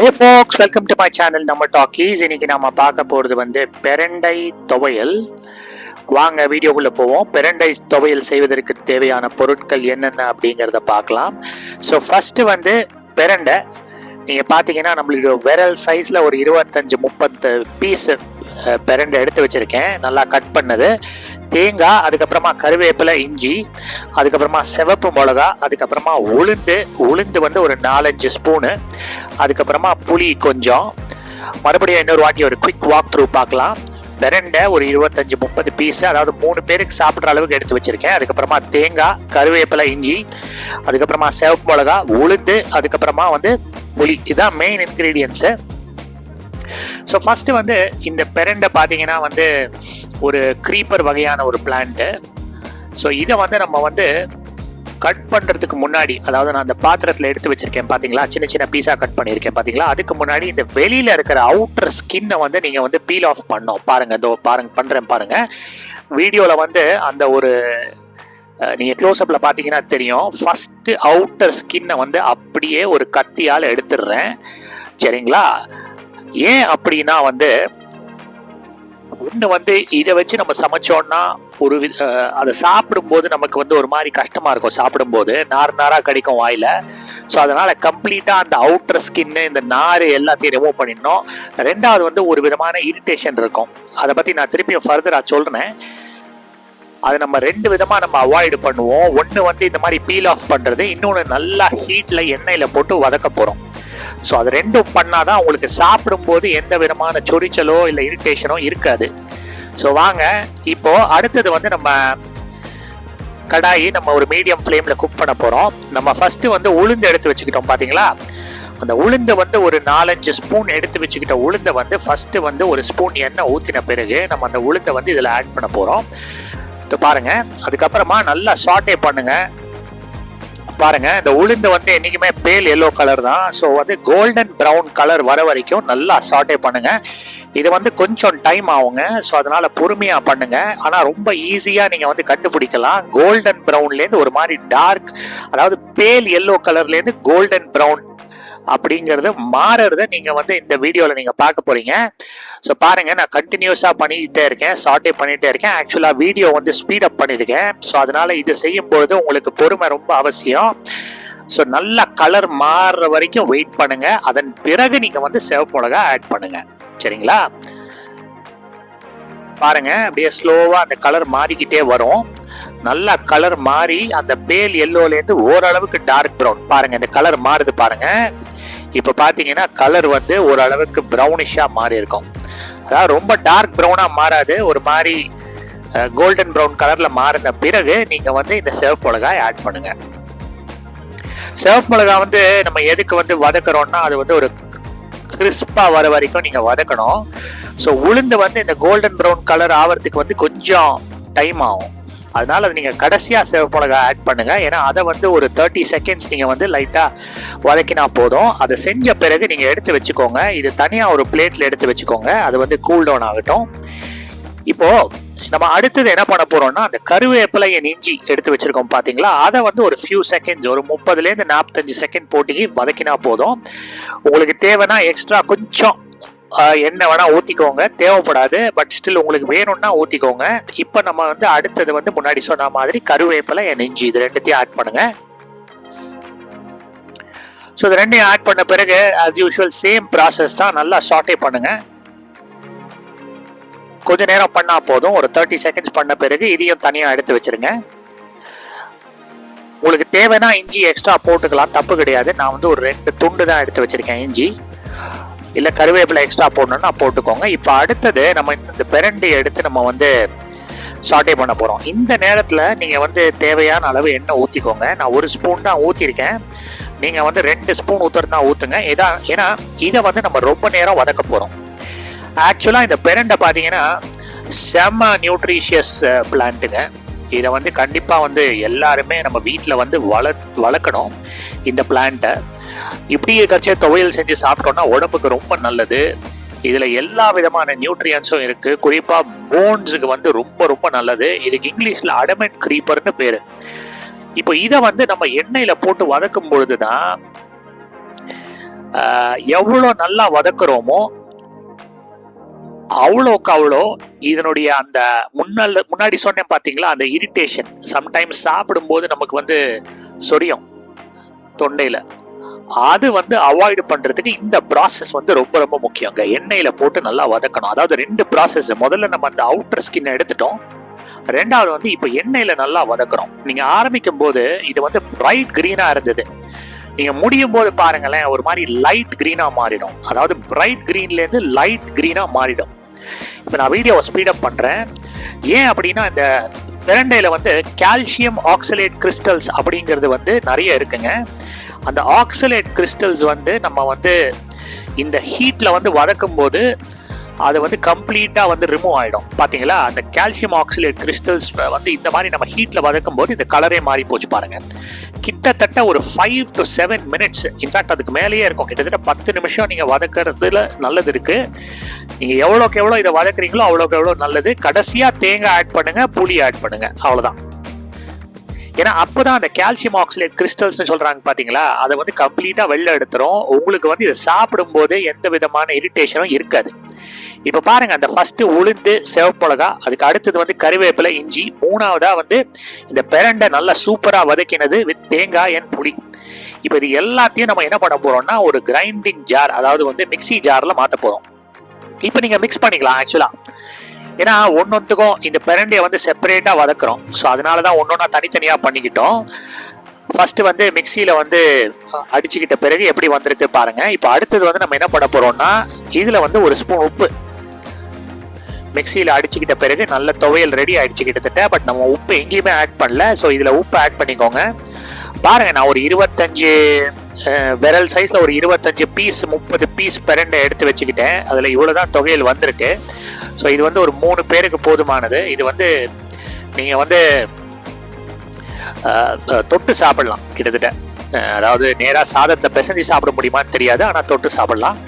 Hey folks welcome to my channel நம்ம talkies இன்னைக்கு நாம பார்க்க போறது வந்து பெரண்டை துவையல். வாங்க வீடியோக்குள்ள போவோம். பெரண்டை துவையல் செய்வதற்கு தேவையான பொருட்கள் என்னென்ன அப்படிங்கிறத பார்க்கலாம். ஸோ ஃபர்ஸ்ட் வந்து பெரண்டை. நீங்க பாத்தீங்கன்னா நம்மளுடைய விரல் சைஸ்ல ஒரு இருபத்தஞ்சு முப்பத்து பீஸ் பெரண்டை எடுத்து வச்சுருக்கேன். நல்லா கட் பண்ணது. தேங்காய் அதுக்கப்புறமா கருவேப்பிலை இஞ்சி அதுக்கப்புறமா சிவப்பு மிளகா அதுக்கப்புறமா உளுந்து உளுந்து வந்து ஒரு நாலஞ்சு ஸ்பூனு அதுக்கப்புறமா புளி கொஞ்சம். மறுபடியும் இன்னொரு வாட்டி ஒரு குவிக் வாக் த்ரூ பார்க்கலாம். பிரண்டை ஒரு இருபத்தஞ்சு முப்பது பீஸ் அதாவது மூணு பேருக்கு சாப்பிட்ற அளவுக்கு எடுத்து வச்சிருக்கேன். அதுக்கப்புறமா தேங்காய் கருவேப்பிலை இஞ்சி அதுக்கப்புறமா சிவப்பு மிளகா உளுந்து அதுக்கப்புறமா வந்து புளி. இதுதான் மெயின் இன்க்ரீடியன்ஸு ஸோ ஃபஸ்ட்டு வந்து இந்த பெரண்டை பார்த்தீங்கன்னா வந்து ஒரு க்ரீப்பர் வகையான ஒரு பிளான்ட்டு ஸோ இதை வந்து நம்ம வந்து கட் பண்ணுறதுக்கு முன்னாடி அதாவது நான் அந்த பாத்திரத்தில் எடுத்து வச்சிருக்கேன் பார்த்தீங்களா சின்ன சின்ன பீஸாக கட் பண்ணியிருக்கேன் பார்த்தீங்களா அதுக்கு முன்னாடி இந்த வெளியில் இருக்கிற அவுட்டர் ஸ்கின்னை வந்து நீங்கள் வந்து பீல் ஆஃப் பண்ணோம் பாருங்கள் இதோ பாருங்க பண்ணுறேன் பாருங்கள் வீடியோவில் வந்து அந்த ஒரு நீங்கள் க்ளோஸ்அப்பில் பார்த்தீங்கன்னா தெரியும். ஃபஸ்ட்டு அவுட்டர் ஸ்கின்னை வந்து அப்படியே ஒரு கத்தியால் எடுத்துடுறேன். சரிங்களா? ஏன் அப்படின்னா வந்து ஒன்று வந்து இதை வச்சு நம்ம சமைச்சோம்னா ஒரு வித அதை சாப்பிடும்போது நமக்கு வந்து ஒரு மாதிரி கஷ்டமா இருக்கும் சாப்பிடும்போது. நார் நாராக கிடைக்கும் வாயில. ஸோ அதனால கம்ப்ளீட்டா அந்த அவுட்டர் ஸ்கின்னு இந்த நார் எல்லாத்தையும் ரிமூவ் பண்ணிடணும். ரெண்டாவது வந்து ஒரு விதமான இரிட்டேஷன் இருக்கும். அதை பத்தி நான் திருப்பியும் ஃபர்தராக சொல்றேன். அதை நம்ம ரெண்டு விதமாக நம்ம அவாய்டு பண்ணுவோம். ஒன்று வந்து இந்த மாதிரி பீல் ஆஃப் பண்ணுறது இன்னொன்று நல்லா ஹீட்டில் எண்ணெயில் போட்டு வதக்க போகிறோம் ஸோ அது ரெண்டும் பண்ணாதான் உங்களுக்கு சாப்பிடும்போது எந்த விதமான சொரிச்சலோ இல்லை இரிட்டேஷனோ இருக்காது. ஸோ வாங்க இப்போ அடுத்தது வந்து நம்ம கடாயி நம்ம ஒரு மீடியம் ஃப்ளேமில் குக் பண்ண போகிறோம் நம்ம ஃபஸ்ட்டு வந்து உளுந்து எடுத்து வச்சுக்கிட்டோம் பார்த்தீங்களா அந்த உளுந்தை வந்து ஒரு நாலஞ்சு ஸ்பூன் எடுத்து வச்சுக்கிட்ட உளுந்தை வந்து ஃபஸ்ட்டு வந்து ஒரு ஸ்பூன் எண்ணெய் ஊற்றின பிறகு நம்ம அந்த உளுந்தை வந்து இதில் ஆட் பண்ண போகிறோம் இது பாருங்க அதுக்கப்புறமா நல்லா சாட்டே பண்ணுங்க. பாருங்க இந்த உளுந்து வந்து என்னைக்குமே பேல் எல்லோ கலர் தான். ஸோ வந்து கோல்டன் ப்ரௌன் கலர் வர வரைக்கும் நல்லா சாட்டே பண்ணுங்க. இது வந்து கொஞ்சம் டைம் ஆகுங்க. ஸோ அதனால பொறுமையா பண்ணுங்க. ஆனா ரொம்ப ஈஸியா நீங்க வந்து கண்டுபிடிக்கலாம். கோல்டன் ப்ரௌன்லேருந்து ஒரு மாதிரி டார்க் அதாவது பேல் எல்லோ கலர்லேருந்து கோல்டன் ப்ரௌன் அப்படிங்கிறது மாறுறத நீங்க வந்து இந்த வீடியோவில் நீங்க பார்க்க போறீங்க. ஸோ பாருங்க நான் கண்டினியூஸாக பண்ணிக்கிட்டே இருக்கேன். ஷார்ட்டே பண்ணிகிட்டே இருக்கேன். ஆக்சுவலாக வீடியோ வந்து ஸ்பீடப் பண்ணியிருக்கேன் ஸோ அதனால இது செய்யும்பொழுது உங்களுக்கு பொறுமை ரொம்ப அவசியம். ஸோ நல்லா கலர் மாறுற வரைக்கும் வெயிட் பண்ணுங்க. அதன் பிறகு நீங்க வந்து சிவப்பு மிளகா ஆட் பண்ணுங்க. சரிங்களா? பாருங்க அப்படியே ஸ்லோவாக அந்த கலர் மாறிக்கிட்டே வரும். நல்லா கலர் மாறி அந்த பேல் எல்லோலேருந்து ஓரளவுக்கு டார்க் ப்ரௌன் பாருங்க இந்த கலர் மாறுது பாருங்க. இப்போ பார்த்தீங்கன்னா கலர் வந்து ஓரளவுக்கு ப்ரௌனிஷாக மாறி இருக்கும் அதாவது ரொம்ப டார்க் ப்ரௌனாக மாறாது ஒரு மாதிரி கோல்டன் ப்ரௌன் கலரில் மாறின பிறகு நீங்கள் வந்து இந்த சிவப்பு மிளகாய் ஆட் பண்ணுங்கள் சிவப்பு மிளகாய் வந்து நம்ம எதுக்கு வந்து வதக்குறோம்னா அது வந்து ஒரு கிறிஸ்பாக வர வரைக்கும் நீங்கள் வதக்கணும். ஸோ உளுந்து வந்து இந்த கோல்டன் ப்ரௌன் கலர் ஆகிறதுக்கு வந்து கொஞ்சம் டைம் ஆகும். அதனால அது நீங்கள் கடைசியாக சிவப்பு மிளகாய் ஆட் பண்ணுங்கள் ஏன்னா அதை வந்து ஒரு தேர்ட்டி செகண்ட்ஸ் நீங்கள் வந்து லைட்டாக வதக்கினா போதும். அதை செஞ்ச பிறகு நீங்கள் எடுத்து வச்சுக்கோங்க. இது தனியாக ஒரு பிளேட்டில் எடுத்து வச்சுக்கோங்க. அது வந்து கூல் டவுன் ஆகட்டும். இப்போது நம்ம அடுத்தது என்ன பண்ண போறோம்னா அந்த கருவேப்பிலையின் இஞ்சி எடுத்து வச்சிருக்கோம் பாத்தீங்களா? அதை வந்து ஒரு ஃபியூ செகண்ட்ஸ் ஒரு முப்பதுல இருந்து நாற்பத்தஞ்சு செகண்ட் போட்டிக்கு வதக்கினா போதும். உங்களுக்கு தேவைன்னா எக்ஸ்ட்ரா கொஞ்சம் என்ன வேணா ஊத்திக்கோங்க. தேவைப்படாது. பட் ஸ்டில் உங்களுக்கு வேணும்னா ஊத்திக்கோங்க. இப்போ நம்ம வந்து அடுத்தது வந்து முன்னாடி சொன்ன மாதிரி கருவேப்பிலை என் இஞ்சி இது ரெண்டுத்தையும் ஆட் பண்ணுங்க. ஸோ இது ரெண்டையும் ஆட் பண்ண பிறகு அஸ் யூஷுவல் சேம் ப்ராசஸ் தான் நல்லா சாட்டே பண்ணுங்க. கொஞ்ச நேரம் பண்ணா போதும். ஒரு தேர்ட்டி செகண்ட்ஸ் பண்ண பிறகு இதையும் தனியாக எடுத்து வச்சிருங்க. உங்களுக்கு தேவைன்னா இஞ்சி எக்ஸ்ட்ரா போட்டுக்கலாம். தப்பு கிடையாது. நான் வந்து ஒரு ரெண்டு துண்டு தான் எடுத்து வச்சிருக்கேன் இஞ்சி. இல்லை கருவேப்பிலை எக்ஸ்ட்ரா போடணும்னா போட்டுக்கோங்க. இப்போ அடுத்தது நம்ம இந்த பிரண்டையை எடுத்து நம்ம வந்து சாட்டே பண்ண போகிறோம் இந்த நேரத்தில் நீங்கள் வந்து தேவையான அளவு எண்ணெய் ஊற்றிக்கோங்க நான் ஒரு ஸ்பூன் தான் ஊற்றிருக்கேன் நீங்கள் வந்து ரெண்டு ஸ்பூன் ஊற்றுறதுனா தான் ஊத்துங்க. ஏதா ஏன்னா இதை வந்து நம்ம ரொம்ப நேரம் வதக்க போகிறோம் ஆக்சுவலாக இந்த பிரண்டை பார்த்தீங்கன்னா செம்ம நியூட்ரிஷியஸ் பிளான்ட்டுங்க இதை வந்து கண்டிப்பாக வந்து எல்லாருமே நம்ம வீட்டில் வந்து வள வளர்க்கணும். இந்த பிளான்ட்டை இப்படியே கட்சியை துவையல் செஞ்சு சாப்பிட்டோம்னா உடம்புக்கு ரொம்ப நல்லது. இதுல எல்லா விதமான நியூட்ரியன்ஸும் இருக்கு. குறிப்பா போன்ஸுக்கு வந்து ரொம்ப ரொம்ப நல்லது. இதுக்கு இங்கிலீஷ்ல அடமெண்ட் creeperன்னு பேரு. இப்போ இதை வந்து நம்ம எண்ணெயில போட்டு வதக்கும் பொழுதுதான் ஆஹ், எவ்வளவு நல்லா வதக்குறோமோ அவ்வளோக்கு அவ்வளோ இதனுடைய அந்த முன்னால் முன்னாடி சொன்னேன் பாத்தீங்களா அந்த இரிட்டேஷன் சம்டைம்ஸ் சாப்பிடும்போது நமக்கு வந்து சொரியும் தொண்டையில. அது வந்து அவாய்டு பண்றதுக்கு இந்த ப்ராசஸ் வந்து ரொம்ப ரொம்ப முக்கியங்க. எண்ணெயில போட்டு நல்லா வதக்கணும். அதாவது ரெண்டு ப்ராசஸ் முதல்ல நம்ம அந்த அவுட்டர் ஸ்கின் எடுத்துட்டோம். ரெண்டாவது வந்து இப்போ எண்ணெயில நல்லா வதக்கணும். நீங்க ஆரம்பிக்கும் போது இது வந்து பிரைட் கிரீனா இருந்தது. நீங்க முடியும் போது பாருங்களேன் ஒரு மாதிரி லைட் கிரீனா மாறிடும். அதாவது பிரைட் கிரீன்ல இருந்து லைட் கிரீனா மாறிடும். இப்போ நான் வீடியோவை ஸ்பீடப் பண்றேன். ஏன் அப்படின்னா இந்த பிரண்டையில வந்து கால்சியம் ஆக்சலேட் கிறிஸ்டல்ஸ் அப்படிங்கிறது வந்து நிறைய இருக்குங்க. அந்த ஆக்சலேட் கிறிஸ்டல்ஸ் வந்து நம்ம வந்து இந்த ஹீட்டில் வந்து வதக்கும் போது அது வந்து கம்ப்ளீட்டாக வந்து ரிமூவ் ஆகிடும் பார்த்தீங்களா அந்த கால்சியம் ஆக்சிலேட் கிறிஸ்டல்ஸ் வந்து இந்த மாதிரி நம்ம ஹீட்டில் வதக்கும் போது இந்த கலரே மாறி போச்சு பாருங்க. கிட்டத்தட்ட ஒரு five to seven minutes in fact அதுக்கு மேலேயே இருக்கும். கிட்டத்தட்ட பத்து நிமிஷம் நீங்கள் வதக்கிறதுல நல்லது இருக்குது நீங்கள் எவ்வளோக்கு எவ்வளோ இதை வதக்குறீங்களோ அவ்வளோக்கு எவ்வளோ நல்லது. கடைசியாக தேங்காய் ஆட் பண்ணுங்கள் புளி ஆட் பண்ணுங்கள் அவ்வளோதான் ஏன்னா அப்பதான் அந்த கால்சியம் ஆக்சிலேட் கிறிஸ்டல்ஸ் சொல்றாங்க பாத்தீங்களா? அதை வந்து கம்ப்ளீட்டா வெளில எடுத்துரும். உங்களுக்கு வந்து இதை சாப்பிடும் போது எந்த விதமான இரிட்டேஷனும் இருக்காது. இப்ப பாருங்க அந்த ஃபர்ஸ்ட் உளுந்து சிவப்புலகா அதுக்கு அடுத்தது வந்து கறிவேப்பிலை இஞ்சி மூணாவதா வந்து இந்த பிரண்டை நல்லா சூப்பரா வதக்கினது வித் தேங்காய் அண்ட் புளி. இப்ப இது எல்லாத்தையும் நம்ம என்ன பண்ண போறோம்னா ஒரு கிரைண்டிங் ஜார் அதாவது வந்து மிக்ஸி ஜார்ல மாத்த போறோம். இப்ப நீங்க மிக்ஸ் பண்ணிக்கலாம் ஆக்சுவலா ஏன்னா ஒன்னொத்துக்கும் இந்த பிரண்டையை வந்து செப்பரேட்டா வதக்குறோம். ஸோ அதனால தான் ஒன்னொன்னா தனித்தனியா பண்ணிக்கிட்டோம். ஃபர்ஸ்ட் வந்து மிக்சியில வந்து அடிச்சுக்கிட்ட பிறகு எப்படி வந்திருக்கு பாருங்க. இப்போ அடுத்தது வந்து நம்ம என்ன பண்ண போறோம்னா இதுல வந்து ஒரு ஸ்பூன் உப்பு. மிக்சியில் அடிச்சுக்கிட்ட பிறகு நல்ல துவையல் ரெடி ஆயிடுச்சு கிட்டத்தட்ட. பட் நம்ம உப்பு எங்கேயுமே ஆட் பண்ணல. ஸோ இதில் உப்பு ஆட் பண்ணிக்கோங்க. பாருங்க நான் ஒரு இருபத்தஞ்சு விரல் சைஸில் ஒரு இருபத்தஞ்சு பீஸ் முப்பது பீஸ் பிரண்டை எடுத்து வச்சுக்கிட்டேன். அதில் இவ்வளோ தான் தொகையில் வந்திருக்கு. ஸோ இது வந்து ஒரு மூணு பேருக்கு போதுமானது. இது வந்து நீங்கள் வந்து தொட்டு சாப்பிடலாம் கிட்டத்தட்ட. அதாவது நேராக சாதத்தில் பிசைஞ்சு சாப்பிட முடியுமான்னு தெரியாது ஆனால் தொட்டு சாப்பிடலாம்.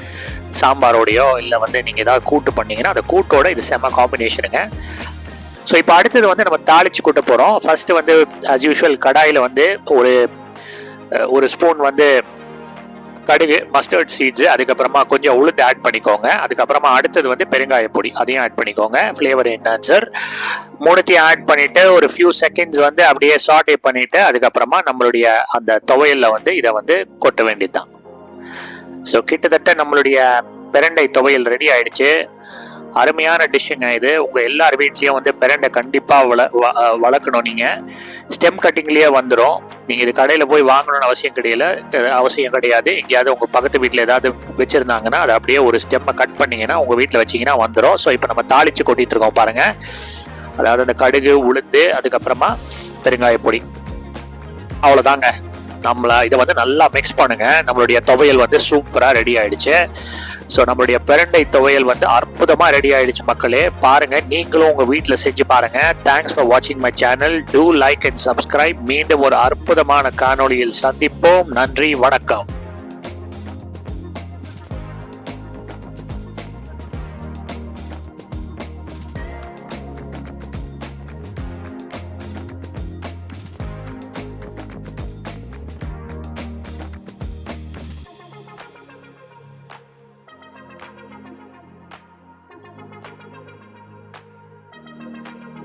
சாம்பாரோடையோ இல்லை வந்து நீங்கள் ஏதாவது கூட்டு பண்ணீங்கன்னா அந்த கூட்டோட இது செம்ம காம்பினேஷனுங்க ஸோ இப்போ அடுத்தது வந்து நம்ம தாளிச்சு கூட்ட போகிறோம் ஃபர்ஸ்ட் வந்து அஸ் யூஷுவல் கடாயில் வந்து ஒரு ஒரு ஸ்பூன் வந்து கடுகு மஸ்டர்ட் சீட்ஸு அதுக்கப்புறமா கொஞ்சம் உளுந்து ஆட் பண்ணிக்கோங்க. அதுக்கப்புறமா அடுத்தது வந்து பெருங்காய பொடி அதையும் ஆட் பண்ணிக்கோங்க. ஃப்ளேவர் என்ஹான்சர் மூணுத்தையும் ஆட் பண்ணிவிட்டு ஒரு ஃபியூ செகண்ட்ஸ் வந்து அப்படியே சாட்டே பண்ணிவிட்டு அதுக்கப்புறமா நம்மளுடைய அந்த துவையலில் வந்து இதை வந்து கொட்ட வேண்டியது தான் ஸோ கிட்டத்தட்ட நம்மளுடைய பிரண்டை துவையல் ரெடி ஆயிடுச்சு. அருமையான டிஷ்ஷுங்க இது. உங்க எல்லார் வீட்லயும் வந்து பிரண்டை கண்டிப்பா வள வ- வளர்க்கணும் நீங்க. ஸ்டெம் கட்டிங்லயே வந்துடும் நீங்க இது கடையில போய் வாங்கணும்னு அவசியம் கிடையாது அவசியம் கிடையாது. எங்கேயாவது உங்க பக்கத்து வீட்டில் ஏதாவது வச்சிருந்தாங்கன்னா அதை அப்படியே ஒரு ஸ்டெம்மை கட் பண்ணீங்கன்னா உங்க வீட்டில் வச்சீங்கன்னா வந்துடும் ஸோ இப்போ நம்ம தாளிச்சு கொட்டிட்டு இருக்கோம் பாருங்க. அதாவது அந்த கடுகு உளுந்து அதுக்கப்புறமா பெருங்காய பொடி. அவ்வளோதாங்க நம்மள இதை வந்து நல்லா மிக்ஸ் பண்ணுங்க. நம்மளுடைய துவையல் வந்து சூப்பராக ரெடி ஆயிடுச்சு. ஸோ நம்மளுடைய பிரண்டை துவையல் வந்து அற்புதமா ரெடி ஆயிடுச்சு மக்களே. பாருங்க நீங்களும் உங்க வீட்டில் செஞ்சு பாருங்க. தேங்க்ஸ் ஃபார் வாட்சிங் my channel do like and subscribe மீண்டும் ஒரு அற்புதமான காணொளியில் சந்திப்போம். நன்றி வணக்கம்.